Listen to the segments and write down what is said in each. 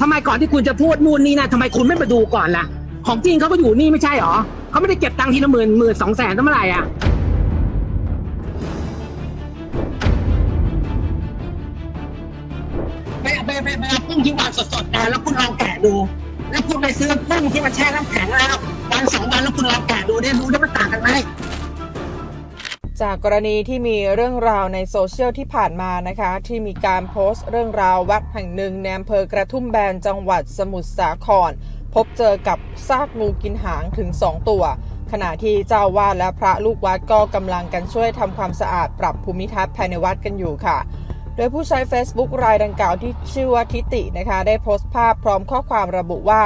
ทำไมก่อนที่คุณจะพูดนู่นนี่นะทำไมคุณไม่มาดูก่อนล่ะ ของจริงเขาก็อยู่นี่ไม่ใช่หรอเขาไม่ได้เก็บตังค์ทีละหมื่นหมื่นสองแสนตั้งเมื่อไหร่อะไปไปไปไปเอากุ้งที่วางสดๆนะแล้วคุณลองแกะดู แล้วคุณไปซื้อกุ้งที่มันแช่น้ำแข็งแล้ววันสองวันแล้วคุณลองแกะดูได้รู้ได้มันต่างกันไหม จากกรณีที่มีเรื่องราวในโซเชียลที่ผ่านมานะคะ ที่มีการโพสต์เรื่องราววัดแห่งหนึ่งในอำเภอกระทุ่มแบนจังหวัดสมุทรสาคร พบเจอกับซากงูกินหางถึง 2 ตัว ขณะที่เจ้าวาดและพระลูกวัดก็กำลังกันช่วยทำความสะอาดปรับภูมิทัศน์ภายในวัดกันอยู่ค่ะ โดยผู้ใช้ Facebook รายดังกล่าวที่ชื่อว่าทิตินะคะ ได้โพสต์ภาพพร้อมข้อความระบุว่า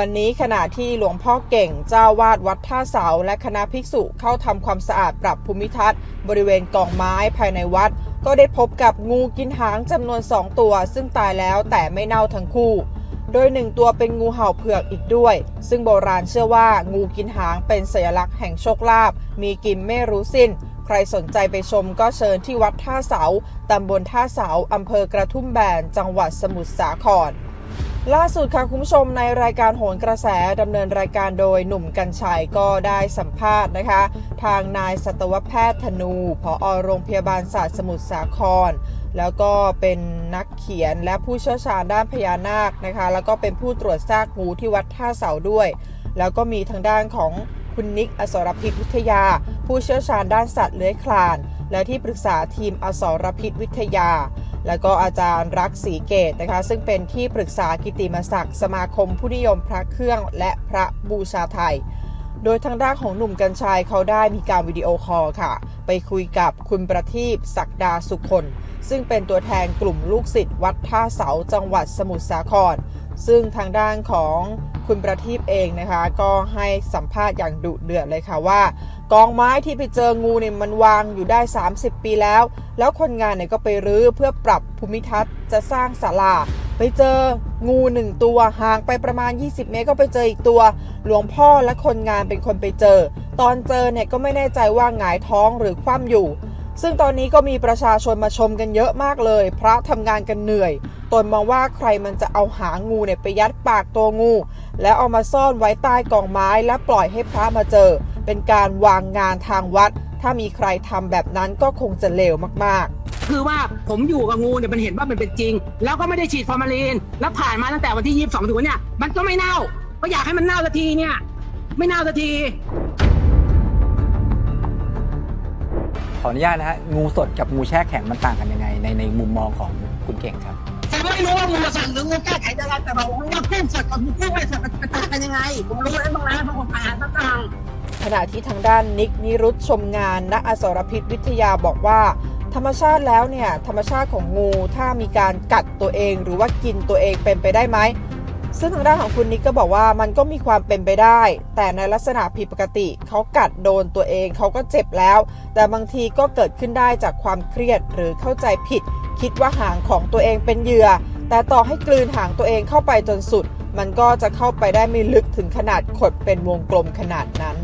วันนี้ขณะที่หลวงพ่อเก่งเจ้าวาดวัดท่าเสา และคณะภิกษุเข้าทำความสะอาดปรับภูมิทัศน์ บริเวณกองไม้ภายในวัด ก็ได้พบกับงูกินหางจำนวนสองตัว ซึ่งตายแล้วแต่ไม่เน่าทั้งคู่ โดยหนึ่งตัวเป็นงูเห่าเผือกอีกด้วย ซึ่งโบราณเชื่อว่างูกินหางเป็นสัญลักษณ์แห่งโชคลาภมีกินไม่รู้สิ้น ใครสนใจไปชมก็เชิญที่วัดท่าเสาตำบลท่าเสาอำเภอกระทุ่มแบน จังหวัดสมุทรสาคร ล่าสุดค่ะคุณผู้ชมในรายการโหนกระแสดำเนินรายการโดยหนุ่มกัญชัยก็ได้สัมภาษณ์นะคะ ทางนายสัตวแพทย์ธนูผอโรงพยาบาลศาสตร์สมุทรสาคร แล้วก็เป็นนักเขียนและผู้เชี่ยวชาญด้านพญานาคนะคะ แล้วก็เป็นผู้ตรวจซากงูที่วัดท่าเสาด้วย แล้วก็มีทางด้านของคุณนิกอสรพิษวิทยา ผู้เชี่ยวชาญด้านสัตว์เลื้อยคลาน และที่ปรึกษาทีมอสรพิษวิทยา แล้วก็อาจารย์รักศรีเกตนะคะ ซึ่งเป็นที่ปรึกษากิตติมศักดิ์สมาคมผู้นิยมพระเครื่องและพระบูชาไทย โดยทางด้านของหนุ่มกัญชัยเขาได้มีการวิดีโอคอลค่ะ ไปคุยกับคุณประทีปศักดาสุคนซึ่งเป็นตัวแทนกลุ่มลูกศิษย์วัดท่าเสาจังหวัดสมุทรสาคร ซึ่งทางด้านของคุณประทีปเองนะคะ ก็ให้สัมภาษณ์อย่างดุเดือดเลยค่ะว่า กองไม้ที่ไปเจองูเนี่ยมันวางอยู่ได้ 30 ปีแล้ว แล้วคนงานเนี่ยก็ไปรื้อเพื่อปรับภูมิทัศน์จะสร้างศาลา ไปเจองูหนึ่งตัวห่างไปประมาณ 20 เมตรก็ไปเจออีกตัว หลวงพ่อและคนงานเป็นคนไปเจอ ตอนเจอเนี่ยก็ไม่แน่ใจว่าหงายท้องหรือคว่ำอยู่ ซึ่งตอนนี้ก็มีประชาชนมาชมกันเยอะมากเลย พระทำงานกันเหนื่อย ตนมองว่าใครมันจะเอาหางงูเนี่ยไปยัดปากตัวงู แล้วเอามาซ่อนไว้ใต้กองไม้และปล่อยให้พระมาเจอ เป็นการวางงานทางวัด ถ้ามีใครทำแบบนั้นก็คงจะเลวมากๆคือว่าผมอยู่กับงูเนี่ยมันเห็นว่ามันเป็นจริง แล้วก็ไม่ได้ฉีดฟอร์มาลีน แล้วผ่านมาตั้งแต่วันที่ 22 ถึงวันเนี่ยมันก็ไม่เน่า ก็อยากให้มันเน่าสักทีเนี่ย ไม่เน่าสักที ขออนุญาตนะฮะงูสดกับงูแช่แข็งมันต่างกันยังไงในในมุมมองของคุณเก่งครับ ผมไม่รู้ว่างูสดหรืองูแก้ไขอะไรแต่เราว่ากุ้งสดกับงูกุ้งไม่สดมันต่างกันยังไงผมรู้แล้วบ้างแล้วเพราะผมผ่านมาต่างขณะที่ทางด้านนิกนิรุตชมงานนักอสรพิษวิทยาบอกว่า ธรรมชาติแล้วเนี่ยธรรมชาติของงูถ้ามีการกัดตัวเอง หรือว่ากินตัวเองเป็นไปได้ไหมซึ่งทางด้านของคุณนิกก็บอกว่ามันก็มีความเป็นไปได้ แต่ในลักษณะผิดปกติเขากัดโดนตัวเองเขาก็เจ็บแล้ว แต่บางทีก็เกิดขึ้นได้จากความเครียดหรือเข้าใจผิด คิดว่าหางของตัวเองเป็นเหยื่อ แต่ต่อให้กลืนหางตัวเองเข้าไปจนสุด มันก็จะเข้าไปได้ไม่ลึกถึงขนาดขดเป็นวงกลมขนาดนั้น